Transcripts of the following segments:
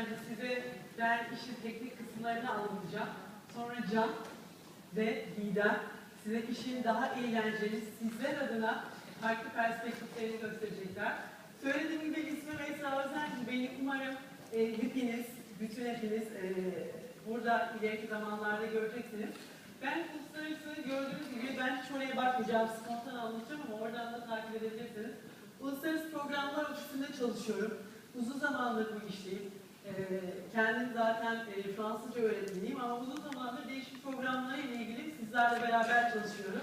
önce size ben işin teknik kısımlarını anlatacağım. Sonra Can ve Didem size işin daha eğlenceli, sizler adına farklı perspektiflerini gösterecekler. Söylediğim gibi ismim Esra Özenci. Beni umarım e, hepiniz, bütün hepiniz e, burada ileriki zamanlarda göreceksiniz. Ben uluslararası gördüğünüz gibi ben hiç oraya bakmayacağım, spontan anlatacağım ama oradan da takip edebilirsiniz. Uluslararası programlar ofisinde çalışıyorum. Uzun zamandır bu işteyim. Ee, kendim zaten e, Fransızca öğretmeniyim ama uzun zamandır değişik programlarla ilgili sizlerle beraber çalışıyorum.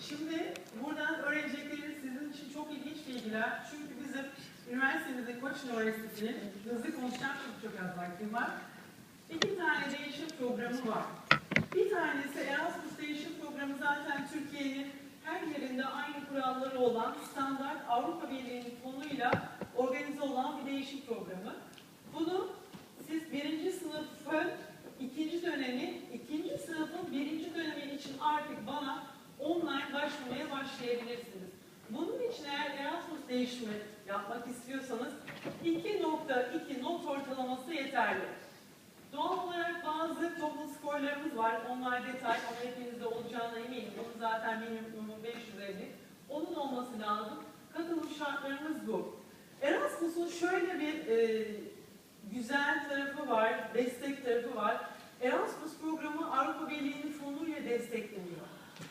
Şimdi buradan öğrenecekleriniz sizin için çok ilginç bilgiler. Çünkü bizim üniversitemizde Koç Üniversitesi'nin hızlı konuşacağım çünkü çok az vaktim var. İki tane değişim programı var. Bir tanesi Erasmus Değişim Programı zaten Türkiye'nin her yerinde aynı kuralları olan standart Avrupa Birliği'nin fonuyla organize olan bir değişim programı. Bunu siz birinci sınıfın ikinci dönemi, ikinci sınıfın birinci dönemi için artık bana online başvurmaya başlayabilirsiniz. Bunun için eğer Erasmus değişimi yapmak istiyorsanız 2.2 not ortalaması yeterli. Doğal olarak bazı toplum skorlarımız var. Onlar detay ama hepinizde olacağına eminim. Onun zaten minimum 550. Onun olması lazım. Katılım şartlarımız bu. Erasmus'un şöyle bir e, güzel tarafı var, destek tarafı var. Erasmus programı Avrupa Birliği'nin fonuyla destekleniyor.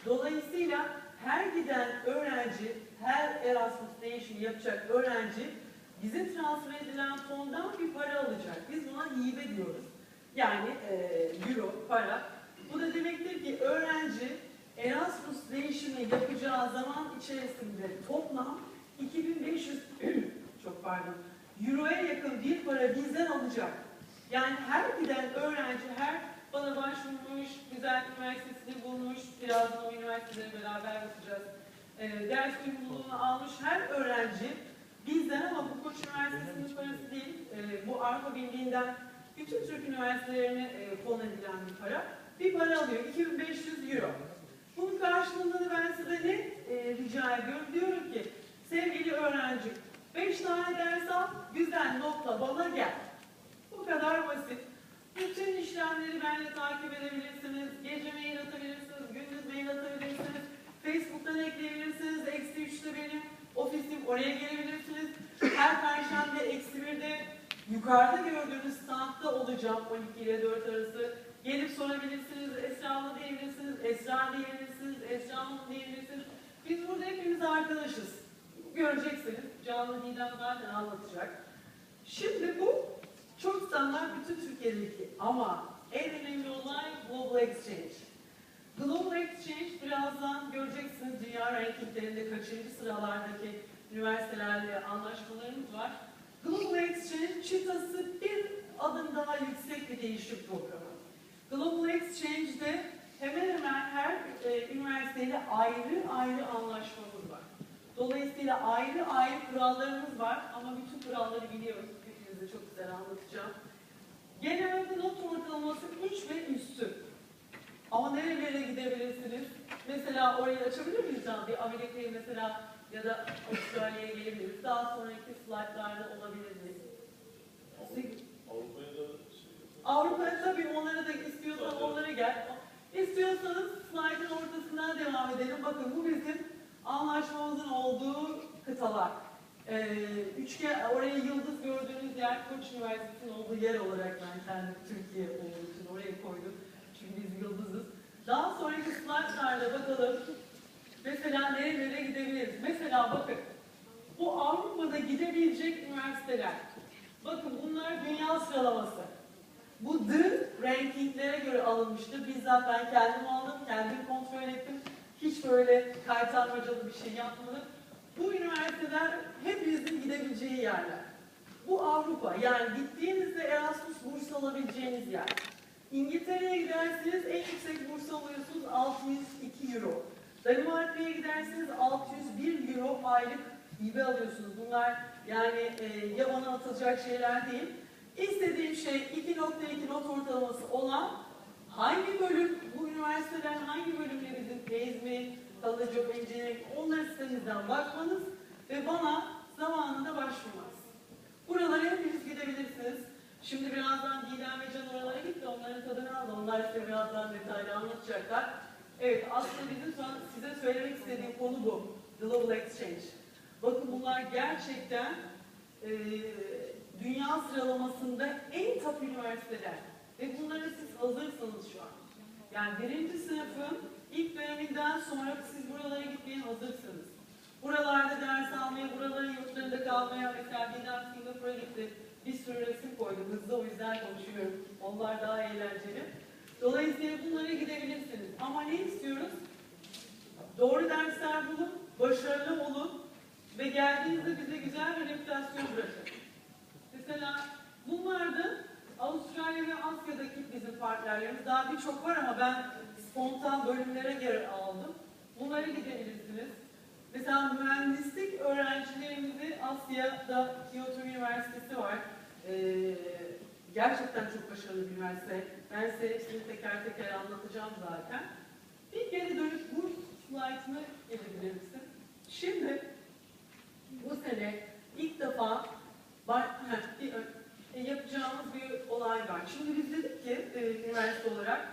Dolayısıyla her giden öğrenci, her Erasmus değişimi yapacak öğrenci bize transfer edilen fondan bir para alacak. Biz buna hibe diyoruz. Yani e, euro, para. Bu da demektir ki öğrenci Erasmus değişimi yapacağı zaman içerisinde toplam 2500 çok pardon euroya yakın bir para bizden alacak. Yani her giden öğrenci her bana başvurmuş, güzel üniversitesini bulmuş, birazdan o üniversiteleri beraber yapacağız. E, ders uygululuğunu almış her öğrenci bizden ama bu Koç Üniversitesi'nin parası değil, e, bu Avrupa Birliği'nden bütün Türk üniversitelerine e, fon edilen bir para. Bir para alıyor, 2500 euro. Bunun karşılığında da ben size ne e, rica ediyorum? Diyorum ki, sevgili öğrenci, 5 tane ders al, güzel notla bana gel. Bu kadar basit. Bütün işlemleri benimle takip edebilirsiniz. Gece mail atabilirsiniz, gündüz mail atabilirsiniz. Facebook'tan ekleyebilirsiniz. Eksi 3'te benim ofisim, oraya gelebilirsiniz. Her perşembe eksi 1'de yukarıda gördüğünüz standta olacağım 12 ile 4 arası. Gelip sorabilirsiniz, Esra diyebilirsiniz, Esra diyebilirsiniz, Esra diyebilirsiniz. Biz burada hepimiz arkadaşız. Göreceksiniz. Canlı Didem zaten anlatacak. Şimdi bu çok standart bütün Türkiye'deki ama en önemli olay Global Exchange. Global Exchange birazdan göreceksiniz dünya rankinglerinde kaçıncı sıralardaki üniversitelerle anlaşmalarımız var. Global Exchange çıtası bir adım daha yüksek bir değişim programı. Global Exchange'de hemen hemen her e, üniversiteyle ayrı ayrı anlaşmamız var. Dolayısıyla ayrı ayrı kurallarımız var ama bütün kuralları biliyoruz. Hepinize çok güzel anlatacağım. Genelde not ortalaması 3 ve üstü. Ama nerelere gidebilirsiniz? Mesela orayı açabilir miyiz Can? Bir Amerika'ya mesela ya da Avustralya'ya gelebiliriz. Daha sonraki slaytlarda olabilir mi? Avrupa'ya da şey Avrupa'ya tabii onlara da istiyorsan onlara gel. İstiyorsanız slaytın ortasından devam edelim. Bakın bu bizim anlaşmamızın olduğu kıtalar. Ee, üçgen, oraya yıldız gördüğünüz yer Koç Üniversitesi'nin olduğu yer olarak ben kendim Türkiye olduğu için oraya koydum. Çünkü biz yıldızız. Daha sonraki slaytlarda bakalım. Mesela nerelere gidebiliriz? Mesela bakın. Bu Avrupa'da gidebilecek üniversiteler. Bakın bunlar dünya sıralaması. Bu D rankinglere göre alınmıştır. Bizzat ben kendim aldım, kendim kontrol ettim. Hiç böyle kaytarmacalı bir şey yapmadım. Bu üniversiteler hepinizin gidebileceği yerler. Bu Avrupa. Yani gittiğinizde Erasmus burs alabileceğiniz yer. İngiltere'ye giderseniz en yüksek burs alıyorsunuz 602 euro. Danimarka'ya giderseniz 601 euro aylık hibe alıyorsunuz. Bunlar yani e, yabana atılacak şeyler değil. İstediğim şey 2.2 not ortalaması olan hangi bölüm, bu üniversiteden hangi bölümlerimizin tez mi, kalıcı engineering, onları sitemizden bakmanız ve bana zamanında başvurmanız. Buralara hepiniz gidebilirsiniz. Şimdi birazdan Didem ve Can oralara gitti, onların tadını aldı. Onlar size birazdan detaylı anlatacaklar. Evet, aslında bizim an size söylemek istediğim konu bu. Global Exchange. Bakın bunlar gerçekten e, dünya sıralamasında en top üniversiteler. Ve bunlara siz hazırsınız şu an. Yani birinci sınıfın ilk döneminden sonra siz buralara gitmeye hazırsınız. Buralarda ders almaya, buraların yurtlarında kalmaya, mesela Didem Singapur'a gitti. Bir sürü resim koydum. Hızlı o yüzden konuşuyorum. Onlar daha eğlenceli. Dolayısıyla bunlara gidebilirsiniz. Ama ne istiyoruz? Doğru dersler bulun, başarılı olun ve geldiğinizde bize güzel bir reputasyon bırakın. Mesela bunlar da Avustralya ve Asya'daki bizim partnerlerimiz. Daha birçok var ama ben spontan bölümlere göre aldım. Bunlara gidebilirsiniz. Mesela mühendislik öğrencilerimizi Asya'da Kyoto Üniversitesi var. Ee, gerçekten çok başarılı bir üniversite. Ben size hepsini teker teker anlatacağım zaten. Bir geri dönüp burs slaytına gelebilir misin? Şimdi bu sene ilk defa var, heh, bir, e, yapacağımız bir olay var. Şimdi biz dedik ki e, üniversite olarak,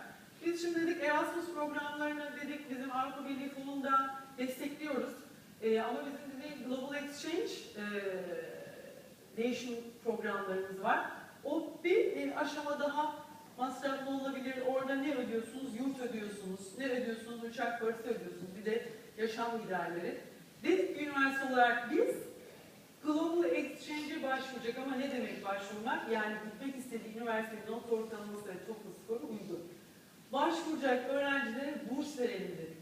biz şimdi dedik Erasmus programlarını dedik bizim Avrupa Birliği Fonu'nda destekliyoruz. E, ama bizim de Global Exchange e, Nation programlarımız var. O bir e, aşama daha masraflı olabilir. Orada ne ödüyorsunuz? Yurt ödüyorsunuz. Ne ödüyorsunuz? Uçak parası ödüyorsunuz. Bir de yaşam giderleri. Dedik üniversite olarak biz Global Exchange'e başvuracak ama ne demek başvurmak? Yani gitmek istediği üniversitenin not ortalaması ve TOEFL skoru uygun. Başvuracak öğrencilere burs verelim dedik.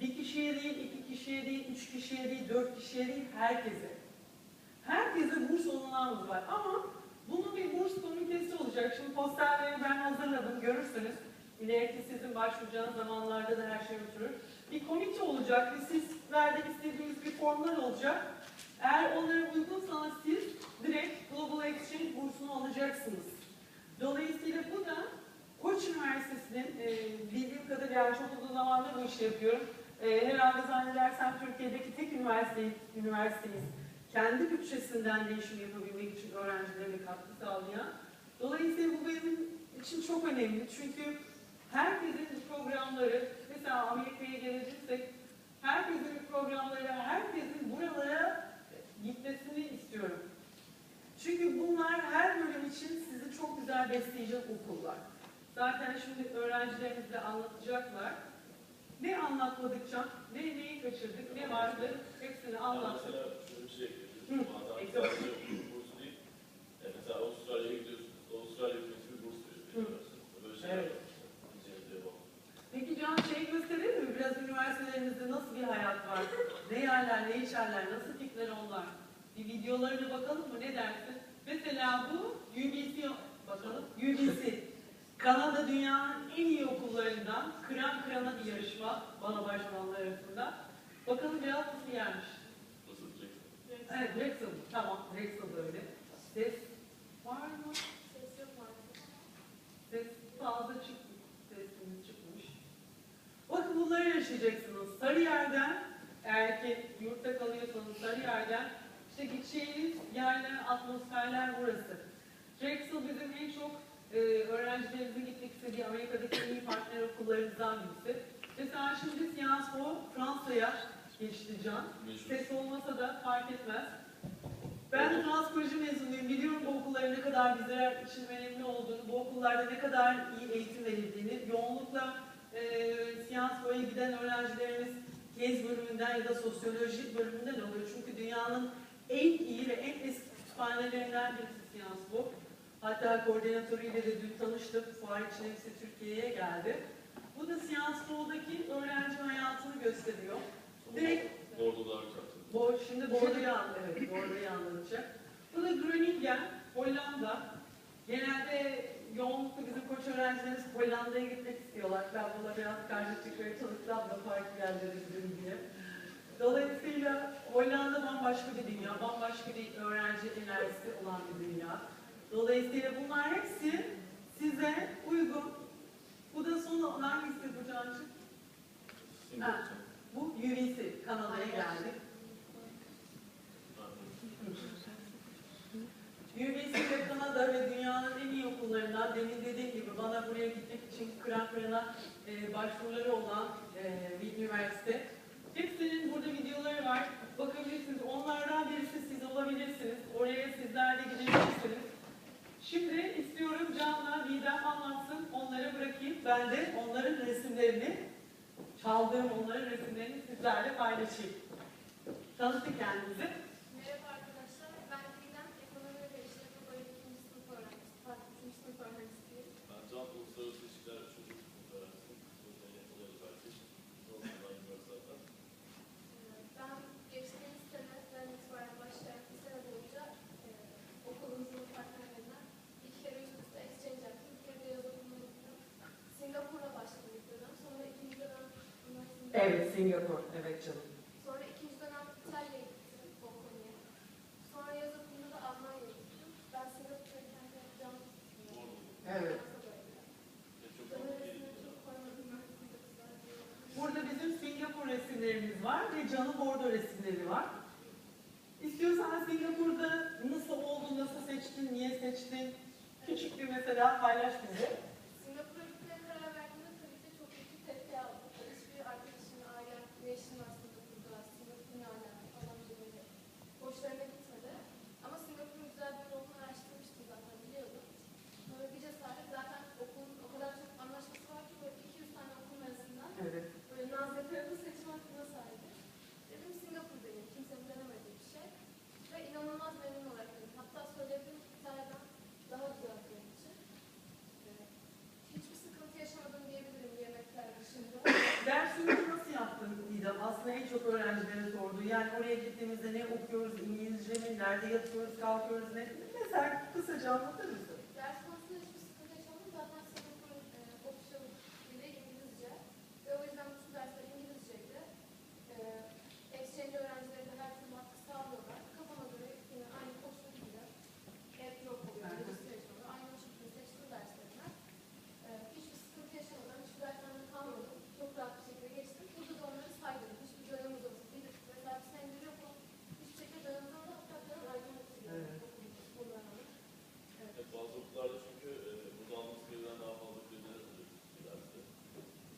Bir kişiye değil, iki kişiye değil, üç kişiye değil, dört kişiye değil, herkese. Herkese burs olanağımız var ama bunun bir burs komitesi olacak. Şimdi posterleri ben hazırladım, görürsünüz. İleriki sizin başvuracağınız zamanlarda da her şey oturur. Bir komite olacak ve siz vermek istediğiniz bir formlar olacak. Eğer onlara uygunsanız siz direkt Global Exchange bursunu alacaksınız. Dolayısıyla bu da Koç Üniversitesi'nin e, bildiğim kadarıyla yani çok uzun zamandır bu işi yapıyorum. E, herhalde zannedersem Türkiye'deki tek üniversite, üniversiteyiz. Kendi bütçesinden değişim yapabilmek için öğrencilerine katkı sağlayan. Dolayısıyla bu benim için çok önemli. Çünkü herkesin programları, mesela Amerika'ya geleceksek, herkesin programları, herkesin buralara gitmesini istiyorum. Çünkü bunlar her bölüm için sizi çok güzel besleyecek okullar. Zaten şimdi öğrencilerimiz de anlatacaklar. Ne anlatmadıkça, ne neyi kaçırdık, ne vardı hepsini anlattık. Mesela şöyle bir şey bursu değil. E mesela Avustralya'ya gidiyorsunuz. Avustralya hükümeti bir burs veriyor. Hı. üniversitede. Böyle şeyler Evet. var. Diyeceğiniz de bu. Peki Can şey gösterir mi? Biraz üniversitelerimizde nasıl bir hayat var? Ne yerler, ne içerler, nasıl tipler onlar? Bir videolarına bakalım mı? Ne dersin? Mesela bu UBC, bakalım. UBC. Kanada dünyanın en iyi okullarından kıran kırana bir yarışma bana başvuranlar arasında. Bakalım cevap nasıl gelmiş? Nasıl diyeceksin? Evet, Drexel. Tamam, Drexel da öyle. Ses var mı? Ses fazla çıkmış. Sesimiz çıkmış. Bakın bunları yaşayacaksınız. Sarıyer'den, eğer ki yurtta kalıyorsanız Sarıyer'den, işte gideceğiniz yerler, atmosferler burası. Drexel bizim en çok e, öğrencilerimizin gitmek istediği Amerika'daki en iyi partner okullarımızdan birisi. Mesela şimdi Sciences Po Fransa'ya geçti Can. Ses olmasa da fark etmez. Ben de Fransız Koleji mezunuyum. Biliyorum bu okulların ne kadar bizler için önemli olduğunu, bu okullarda ne kadar iyi eğitim verildiğini. Yoğunlukla e, Sciences Po'ya giden öğrencilerimiz gez bölümünden ya da sosyoloji bölümünden oluyor. Çünkü dünyanın en iyi ve en eski kütüphanelerinden birisi Sciences Po. Hatta koordinatörüyle de dün tanıştım. Fuar için hepsi Türkiye'ye geldi. Bu da Sciences Po'daki öğrenci hayatını gösteriyor. Direkt Bordo daha güzel. tabii. Bo şimdi Bordo'yu an, evet, Bordo'yu anlatacak. Bu da Groningen, Hollanda. Genelde yoğunlukla bizim koç öğrencilerimiz Hollanda'ya gitmek istiyorlar. Ben buna biraz karşı çıkmaya çalışsam da farklı yerlere gidelim diye. Dolayısıyla Hollanda bambaşka bir dünya, bambaşka bir öğrenci enerjisi olan bir dünya. Dolayısıyla bunlar hepsi size uygun. Bu da son hangisi bu Cancığım? Singapur. Ha. Bu UBC, Kanada'ya geldik. UBC ve Kanada ve dünyanın en iyi okullarından demin dediğim gibi bana buraya gitmek için kıran kırana e, başvuruları olan e, bir üniversite. Hepsinin burada videoları var. Bakabilirsiniz. Onlardan birisi siz olabilirsiniz. Oraya sizler de gidebilirsiniz. Şimdi istiyorum Can'la Didem anlatsın. Onları bırakayım. Ben de onların resimlerini, çaldığım onların resimlerini sizlerle paylaşayım. Tanıtın kendinizi. Merhaba arkadaşlar, ben Didem, Ekonomi ve İşletme Bölümü 2. sınıf öğrencisi, pardon 3. sınıf öğrencisiyim. Ben Can Uluslararası İlişkiler ve Çocuk Hukuk Öğrencisi. Sözleri yapılıyor belki. Sonradan bilmiyoruz zaten. Ee, Ben geçtiğimiz seneden itibaren başlayan bir sene boyunca e, okulumuzun partnerlerinden iki kere üst üste exchange yaptım. Bir kere de yaz okuluna gittim. Singapur'a başladım ilk dönem, sonra ikinci dönem üniversitede. Evet, Singapur. Evet canım. Sonra ikinci dönem İtalya'ya gittim, Bocconi'ye. Sonra yaz okulunda da Almanya'ya gittim. Ben Singapur'a kendi yapacağım. Evet. Burada bizim Singapur resimlerimiz var ve Can'ın bordo resimleri var. İstiyorsan Singapur'da nasıl oldu, nasıl seçtin, niye seçtin? Küçük bir mesela paylaş bize. Singapur'a gitmeye karar verdiğimde tabii ki çok büyük bir tepki aldım. Hiçbir arkadaşım, ailem ne işin var Singapur'da, Singapur ne alaka falan diye böyle hoşlarına gitmedi. Ama Singapur'un güzel bir yer olduğunu araştırmıştım zaten biliyordum. Sonra bir cesaret zaten okulun o kadar çok anlaşması var ki böyle 200 tane okulun arasından Evet. böyle nazlı tarafı seçme hakkına sahibim. Dedim Singapur dedim, kimsenin denemediği bir şey. Ve inanılmaz memnun olarak dedim. Hatta söylediğim İtalya'dan daha güzel benim için. Ee, Hiçbir sıkıntı yaşamadım diyebilirim yemekler dışında. Dersini nasıl yaptın Didem? Aslında en çok öğrencilere sorduğu. Yani gittiğimizde ne okuyoruz, İngilizce mi, nerede yatıyoruz, kalkıyoruz, ne? Mesela kısaca anlatır mısın? Ders konusunda hiçbir sıkıntı yaşamadım. Zaten Singapur'un e, official dili İngilizce. Ve o yüzden bütün dersler İngilizceydi. E, exchange öğrencileri de her türlü hakkı sağlıyorlar. Kafama göre yine aynı koşul gibi. Hep yok oluyor. Hı hı. Registration oluyor. Aynı o şekilde seçtim derslerimi. E, hiçbir sıkıntı yaşamadım. Hiçbir dersten kalmadım. Çok rahat bir şekilde geçtim. Burada da onları saydım. Hiçbir dönem uzaması değil. Mesela bir senedir yok. Hiçbir şekilde dönem uzamadı. Hatta dönem ayrılmak Evet. Bunlar rağmen. Evet. Evet, bazı okullarda çünkü e, burada aldığımız kredilerden daha fazla krediler alıyoruz bir derste.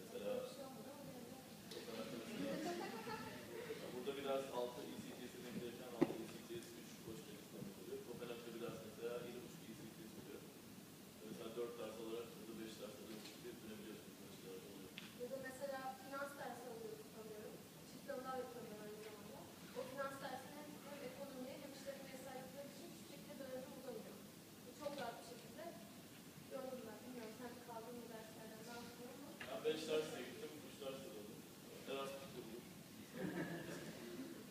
Mesela Bir şey olmadı ama yine de- o kadar mesela burada bir ders 6 ECTS ödemeyken 6 ECTS 3 boş kredisinden oluyor. Kopenhag'da bir ders mesela 7,5 ECTS oluyor. Mesela 4 ders olarak burada 5 ders alıyoruz diye dönebiliyorsunuz. Mesela oluyor. Ya da mesela finans dersi alıyorum, alıyorum. Çift dallar yapıyorum ben aynı zamanda. O finans dersine hem, hem ekonomiye hem işletmeye sahipler için hiçbir şekilde dönemi uzamıyor. Bu çok rahat bir şekilde gördüm ben. Bilmiyorum sen kaldığın bu derslerden ne yaptın ama Ben 5 derse gittim, 3 ders aldım. Erasmus buldum.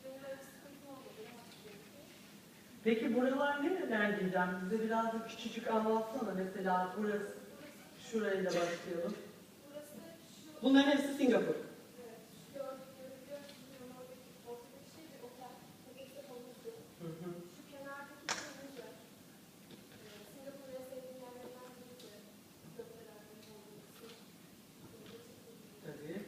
benim öyle bir sıkıntım olmadı. Rahat bir şekilde. Peki buralar nereler Didem? Bize biraz küçücük anlatsana. Mesela burası, şurayla başlayalım. Bunların hepsi Singapur. evet, şu gördükleri görüyorsunuz. Oradaki ortadaki şey bir otel. Tepesi de havuzdu. Hı hı. Şu kenardaki şey müze. Ee, Singapur'u en sevdiğim yerlerden biriydi. Gökdelen'in olduğu kısım. Tabii.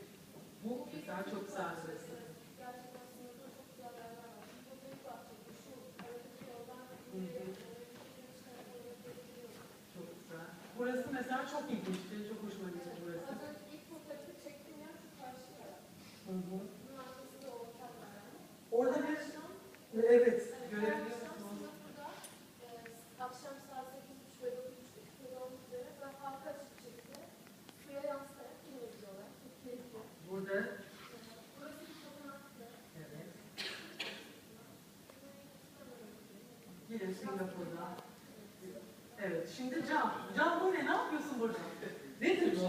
Bu mesela çok güzel bir resim. Gerçekten Singapur'da çok güzel yerler var. Bu büyük bahçede şu aradaki yoldan Hı hı. yürüyerek gidebiliyoruz. Çok güzel. Burası mesela çok ilginçti. Çok hoşuma gitti burası. Az önce ilk fotoğrafı çektiğim yer şu karşı yer. Hı hı. Bunun arkasında o otel var yani. Orada bir, evet, Her görebiliyor akşam musunuz? Singapur'da e, akşam saat 8.30 ve 9.30 böyle olmak üzere ve halka açık şekilde suya yansıtarak keyifli. Burada. Yine Singapur'da. Evet, şimdi Can. Can bu ne? Ne yapıyorsun burada? E,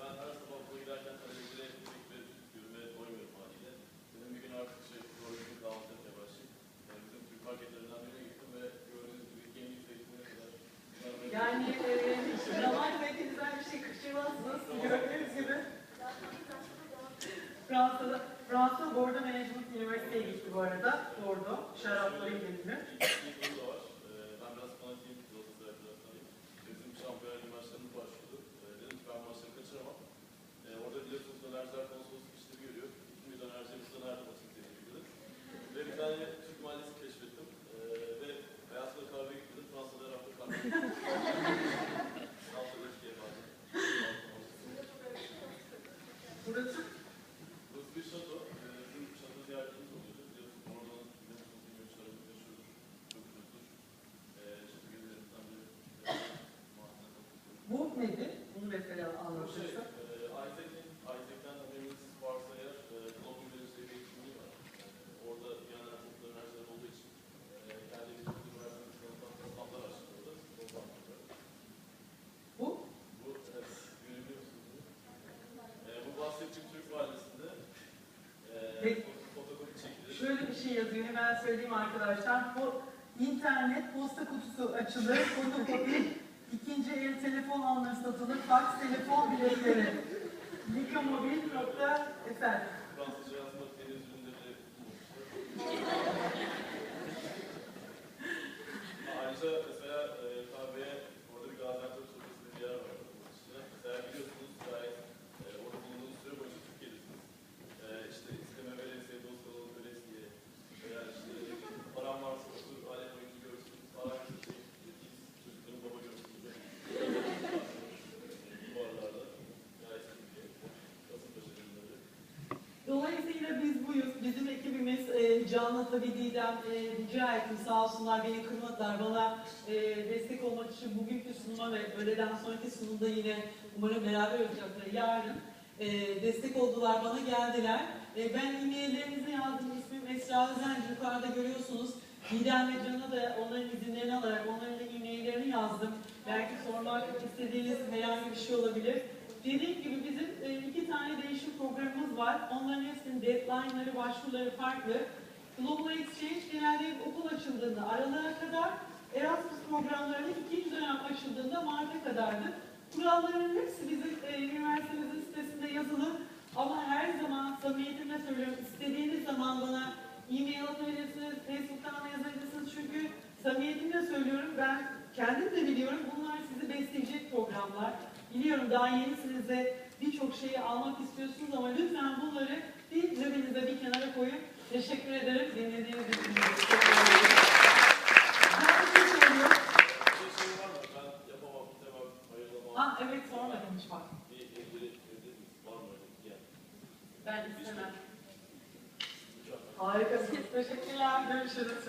ben her sabah okula giderken öğrencilere ekmek ve süt yürümeye doymuyorum haliyle. Dedim bir gün artık şey, doğru bir kahvaltı yapmaya başlayayım. Yani bizim Türk marketlerinden birine gittim ve gördüğünüz gibi gemi zeytine kadar bunlar böyle- Yani e, bir şey kaçırmazsınız. Gördüğünüz gibi Fransa'da, Fransa Bordeaux Management Üniversitesi'ye gitti bu arada. Bordeaux, şaraplarıyla ünlü. Bu nedir? Bunu mesela anlatırsak. Hemen söyleyeyim arkadaşlar. Bu internet posta kutusu açılır, fotokopi, ikinci el telefon alınır satılır, fax, telefon biletleri. Likamobil.fr Fransızca yazmak deniz ürünleri bulmuşlar. Ayrıca mesela e, kahveye orada bir Gaziantep sofrasında bir yer var. onun dışında. Mesela biliyorsunuz gayet e, orada bulunduğunuz süre boyunca Türkiye'desiniz. E, işte isteme veresiye, dosyalı veresiye veya işte param varsa otur alem oyuncu görsün, param yoksa biz çocukların baba görsün gibi. Bu aralarda gayet Türkiye. Kasımpaşa ürünleri. Dolayısıyla biz buyuz. Bizim ekibimiz e, Can'la tabii Didem e, rica ettim sağ olsunlar beni kırmadılar. Bana e, destek olmak için bugünkü sunuma ve öğleden sonraki sunumda yine umarım beraber olacaklar. Yarın e, destek oldular, bana geldiler. E, ben e-maillerinizi yazdım. İsmim Esra Özenci. Yukarıda görüyorsunuz. Didem ve Can'a da onların izinlerini alarak onların da e-maillerini yazdım. Belki sormak istediğiniz herhangi bir şey olabilir. Dediğim gibi bizim e, iki tane değişim programımız var. Onların hepsinin deadline'ları, başvuruları farklı. Global Exchange genelde okul açıldığında aralığa kadar, Erasmus programlarının ikinci dönem açıldığında Mart'a kadardı. Kuralların hepsi bizim e, üniversitemizin sitesinde yazılı. Ama her zaman samimiyetimle söylüyorum, istediğiniz zaman bana e-mail atabilirsiniz, Facebook'tan yazabilirsiniz. Çünkü samimiyetimle söylüyorum, ben kendim de biliyorum bunlar sizi besleyecek programlar. Biliyorum daha yenisiniz de birçok şeyi almak istiyorsunuz ama lütfen bunları bir cebinize bir kenara koyun. Teşekkür ederim. Dinlediğiniz için. Şey. Ha evet sormadım hiç bak. Ben istemem. Harikasınız. Teşekkürler. Görüşürüz.